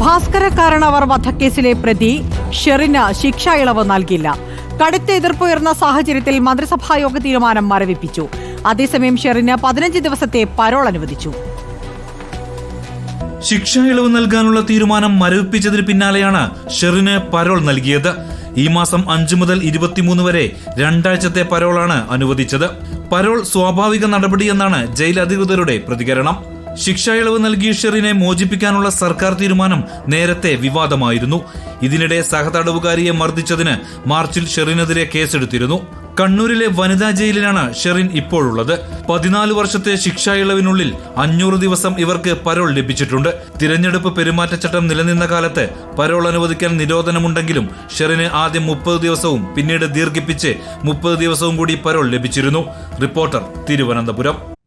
ഭാസ്കരക്കാരണവർ വധക്കേസിലെ പ്രതി ഷെറിന് ശിക്ഷ ഇളവ് നൽകില്ല കടുത്ത എതിർപ്പുയർന്ന സാഹചര്യത്തിൽ മന്ത്രിസഭായോഗ തീരുമാനം മരവിപ്പിച്ചു. അതേസമയം ഷെറിന് പതിനഞ്ച് ദിവസത്തെ പരോൾ അനുവദിച്ചു. ശിക്ഷ ഇളവ് നൽകാനുള്ള തീരുമാനം മരവിപ്പിച്ചതിന് പിന്നാലെയാണ് ഷെറിന് പരോൾ നൽകിയത്. ഈ മാസം അഞ്ചു മുതൽ ഇരുപത്തിമൂന്ന് വരെ രണ്ടാഴ്ചത്തെ പരോളാണ് അനുവദിച്ചത്. പരോൾ സ്വാഭാവിക നടപടിയെന്നാണ് ജയിൽ അധികൃതരുടെ പ്രതികരണം. ശിക്ഷ ഇളവ് നൽകിയ ഷെറിനെ മോചിപ്പിക്കാനുള്ള സർക്കാർ തീരുമാനം നേരത്തെ വിവാദമായിരുന്നു. ഇതിനിടെ സഹതടവുകാരിയെ മർദ്ദിച്ചതിന് മാർച്ചിൽ ഷെറിനെതിരെ കേസെടുത്തിരുന്നു. കണ്ണൂരിലെ വനിതാ ജയിലിലാണ് ഷെറിൻ ഇപ്പോഴുള്ളത്. പതിനാല് വർഷത്തെ ശിക്ഷാ ഇളവിനുള്ളിൽ അഞ്ഞൂറ് ദിവസം ഇവർക്ക് പരോൾ ലഭിച്ചിട്ടുണ്ട്. തിരഞ്ഞെടുപ്പ് പെരുമാറ്റച്ചട്ടം നിലനിന്ന കാലത്ത് പരോൾ അനുവദിക്കാൻ നിരോധനമുണ്ടെങ്കിലും ഷെറിന് ആദ്യം മുപ്പത് ദിവസവും പിന്നീട് ദീർഘിപ്പിച്ച് മുപ്പത് ദിവസവും കൂടി പരോൾ ലഭിച്ചിരുന്നു. റിപ്പോർട്ടർ തിരുവനന്തപുരം.